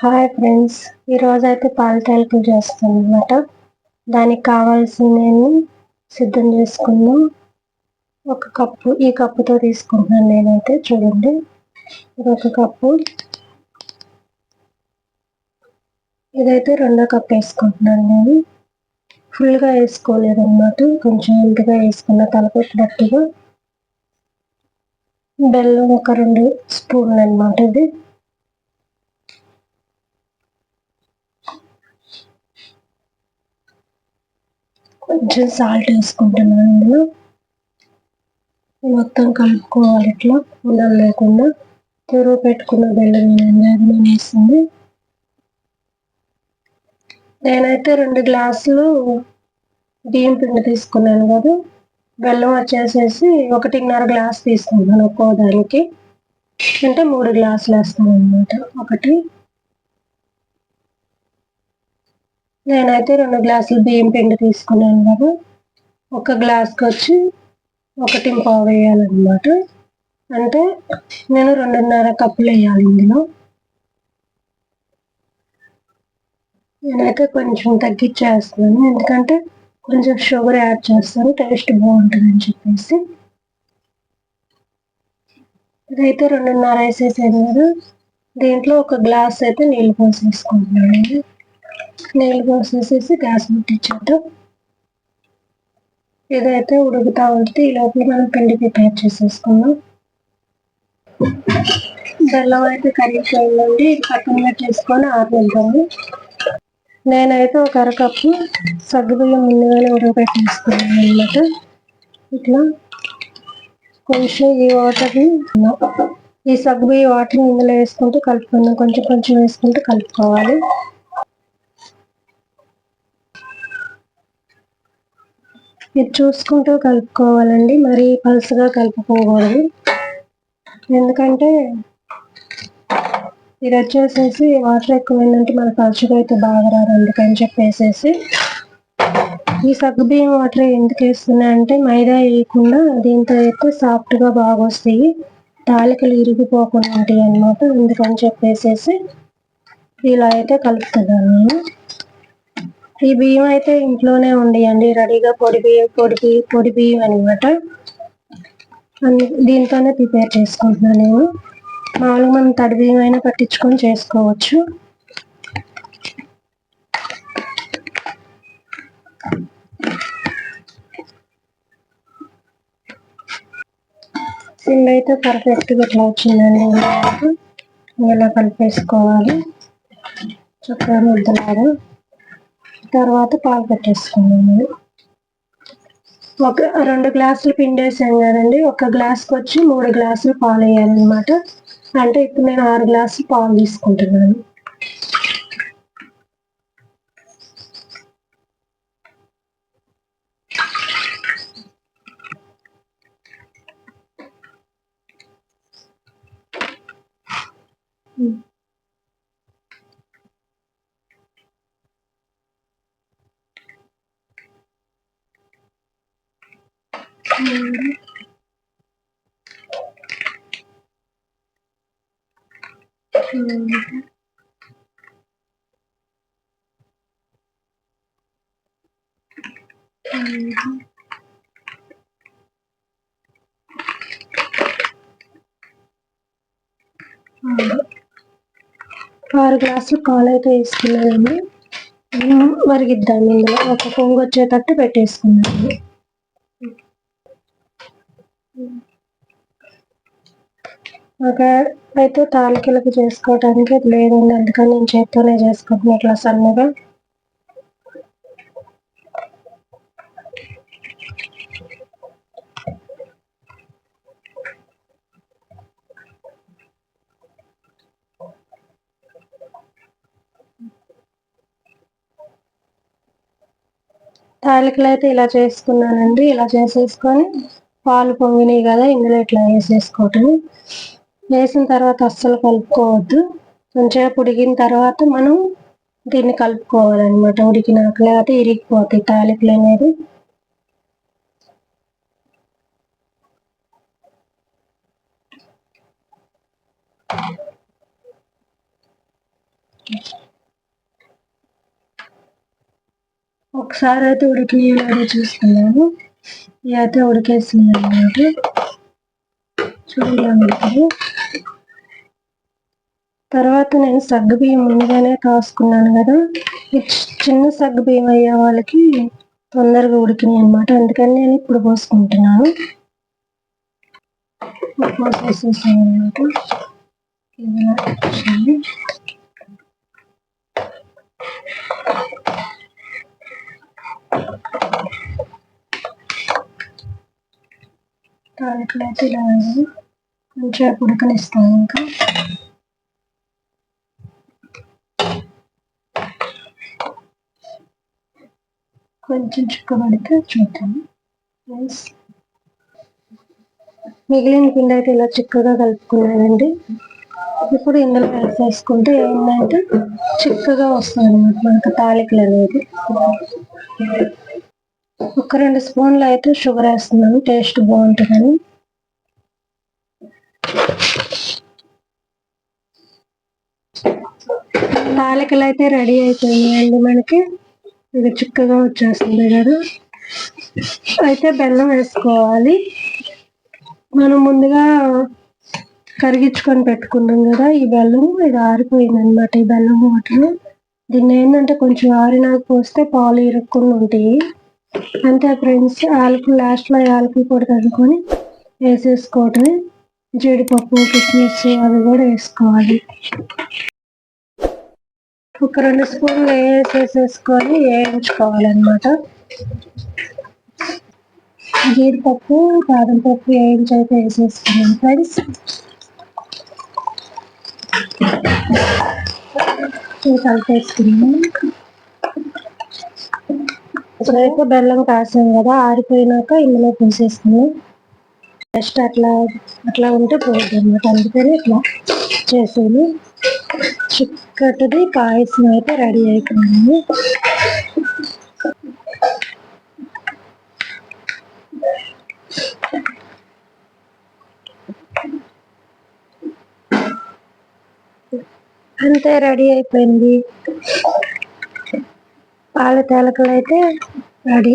Hi friends. ఈరోజు అయితే పాల తాలికలు చేస్తాను అనమాట దానికి కావాల్సినవి సిద్ధం చేసుకుందాం. ఒక కప్పు ఈ కప్పుతో తీసుకుంటున్నాను నేనైతే చూడండి. ఇది ఒక కప్పు. ఇదైతే రెండో కప్ వేసుకుంటున్నాను నేను. ఫుల్గా వేసుకోలేదు అనమాట కొంచెం ఇంటిగా వేసుకున్న తలపెట్టినట్టుగా బెల్లం ఒక రెండు స్పూన్లు అనమాట ఇది. కొంచెం సాల్ట్ వేసుకుంటున్నాను ఇందులో మొత్తం కలుపుకోవాలి ఇట్లా. ఉండలు లేకుండా తురుగు పెట్టుకున్న బెల్లం నేను వేసింది. నేనైతే రెండు గ్లాసులు బియ్యం పిండి తీసుకున్నాను కదా. బెల్లం వచ్చేసేసి ఒకటిన్నర గ్లాస్ తీసుకుంటాను ఒక్కో దానికి. అంటే మూడు గ్లాసులు వేస్తాను అనమాట ఒకటి నేనైతే రెండు గ్లాసులు బియ్యం పిండి తీసుకున్నాను కదా ఒక గ్లాస్కి వచ్చి ఒకటి పావు వేయాలన్నమాట. అంటే నేను రెండున్నర కప్పులు వేయాలి ఇందులో. నేనైతే కొంచెం తగ్గించేస్తున్నాను. ఎందుకంటే కొంచెం షుగర్ యాడ్ చేస్తాను టేస్ట్ బాగుంటుంది అని చెప్పేసి. ఇదైతే రెండున్నర వేసేసాను కదా. దీంట్లో ఒక గ్లాస్ అయితే నీళ్ళు పోసేసుకుంటున్నాను నీళ్ళు పోసేసేసి గ్యాస్ ముట్టించేద్దాం. ఇదైతే ఉడుకుతా ఉంటే ఈ లోపల మనం పిండి ప్రిపేర్ చేసేసుకుందాం. బెల్లం అయితే కరిగిపోయిందండి. పక్కన పెట్టేసుకొని ఆరుద్దాము నేనైతే ఒక అరకప్పు సగ్గుబియ్యం ముందుగానే ఉడకబెట్టేసుకున్నాను అనమాట ఇట్లా కొంచెం ఈ వాటర్ని ఈ సగ్గుబియ్య వాటర్ని ఇందులో వేసుకుంటూ కలుపుకుందాం. కొంచెం కొంచెం వేసుకుంటూ కలుపుకోవాలి. ఇది చూసుకుంటూ కలుపుకోవాలండి. మరీ పలుసుగా కలుపుకోకూడదు. ఎందుకంటే ఇది వచ్చేసేసి వాటర్ ఎక్కువైందంటే మన పలుచుగా అయితే బాగా రాదు. అందుకని చెప్పేసేసి ఈ సగ్గుబియ్యం వాటర్ ఎందుకు వేస్తున్నా అంటే మైదా వేయకుండా దీంతో అయితే సాఫ్ట్గా బాగా వస్తాయి తాలికలు ఇరిగిపోకుండా ఉంటాయి అనమాట అందుకని చెప్పేసేసి ఇలా అయితే కలుపుతున్నాను నేను. ఈ బియ్యం అయితే ఇంట్లోనే ఉండేయండి. రెడీగా పొడి బియ్యం పొడి బియ్యం పొడి బియ్యం అనమాట దీంతోనే ప్రిపేర్ చేసుకుంటున్నాను నేను. మామూలుగా మనం తడి బియ్యం అయినా పట్టించుకొని చేసుకోవచ్చు. పిండి అయితే పర్ఫెక్ట్గా ఇట్లా వచ్చిందండి. ఇలా కలిపేసుకోవాలి? చక్కగా ముద్దలాగా తర్వాత పాలు పెట్టేసుకున్నాను ఒక రెండు గ్లాసులు పిండి వేసాను కదండి. ఒక గ్లాస్కి వచ్చి మూడు గ్లాసులు పాలు వేయాలన్నమాట. అంటే ఇప్పుడు నేను ఆరు గ్లాసులు పాలు తీసుకుంటున్నాను. ఆరు గ్లాసులు కాలు అయితే వేసుకున్నానండి మరిగిద్దాం ఇందులో. ఒక పొంగు వచ్చేటట్టు పెట్టేసుకున్నాను. ఒక అయితే తాలికలకు చేసుకోవడానికి లేదండి. అందుకని నేను చేత్తోనే చేసుకుంటున్నా ఇట్లా సన్నగా. తాలికలు అయితే ఇలా చేసుకున్నానండి. ఇలా చేసేసుకొని పాలు పొంగినాయి కదా ఇందులో ఇట్లా వేసేసుకోవటం. వేసిన తర్వాత అస్సలు కలుపుకోవద్దు. మంచిగా ఉడికిన తర్వాత మనం దీన్ని కలుపుకోవాలన్నమాట. ఉడికినాక లేకపోతే ఇరిగిపోతాయి తాలికలు అనేది ఒకసారి అయితే ఉడికినాయి చూస్తున్నాను. ఇవి అయితే ఉడికేసినాయి అన్నమాట చూడాలి తర్వాత నేను సగ్గుబియ్యం ముందుగానే కాసుకున్నాను కదా. చిన్న సగ్గుబియ్యం అయ్యే వాళ్ళకి తొందరగా ఉడికినాయి అనమాట అందుకని నేను ఇప్పుడు పోసుకుంటున్నాను. పోసేసేసాను అనమాట ఇలా తాలికలు అయితే ఇలా ఉంది. మంచిగా ఉడకనిస్తాను ఇంకా. కొంచెం చిక్కబడితే చూద్దాము ప్లస్ మిగిలిన పిండి అయితే ఇలా చిక్కగా కలుపుకున్నానండి. ఇప్పుడు ఇందులో చేసుకుంటే ఏంటంటే చిక్కగా వస్తుంది అనమాట మనకు తాలికలు అనేది. ఒక రెండు స్పూన్లు అయితే షుగర్ వేస్తున్నాను టేస్ట్ బాగుంటుందని. తాలికలు అయితే రెడీ అయిపోయినాయండి మనకి. ఇది చిక్కగా వచ్చేస్తుంది కదా. అయితే బెల్లం వేసుకోవాలి. మనం ముందుగా కరిగించుకొని పెట్టుకున్నాం కదా ఈ బెల్లం ఇది ఆరిపోయింది అనమాట ఈ బెల్లం వాటర్. దీన్ని ఏంటంటే కొంచెం ఆరినాక పోస్తే పాలు ఇరుక్కుని ఉంటాయి. అంతే ఫ్రెండ్స్ యాలకులు లాస్ట్లో యాలకుల పొడి కలుపుకొని వేసేసుకోవటమే. జీడిపప్పు కిస్మిస్ అవి కూడా వేసుకోవాలి. ఒక రెండు స్పూన్లు వేసేసేసుకొని వేయించుకోవాలన్నమాట. జీడిపప్పు బాదం పప్పు వేయించి అయితే వేసేసుకున్నాం ఫ్రెండ్స్. కలిపేసుకున్నాం ఇప్పుడైతే బెల్లం కాసాం కదా ఆరిపోయినాక ఇందులో పోసేసుకున్నాం జస్ట్ అట్లా అట్లా ఉంటే పోతుంది అనమాట అందుకని ఇట్లా చేసేది. చిక్కటిది పాయసం అయితే రెడీ అయిపోయింది. అంతే రెడీ అయిపోయింది. పాల తేలకలు అయితే రెడీ.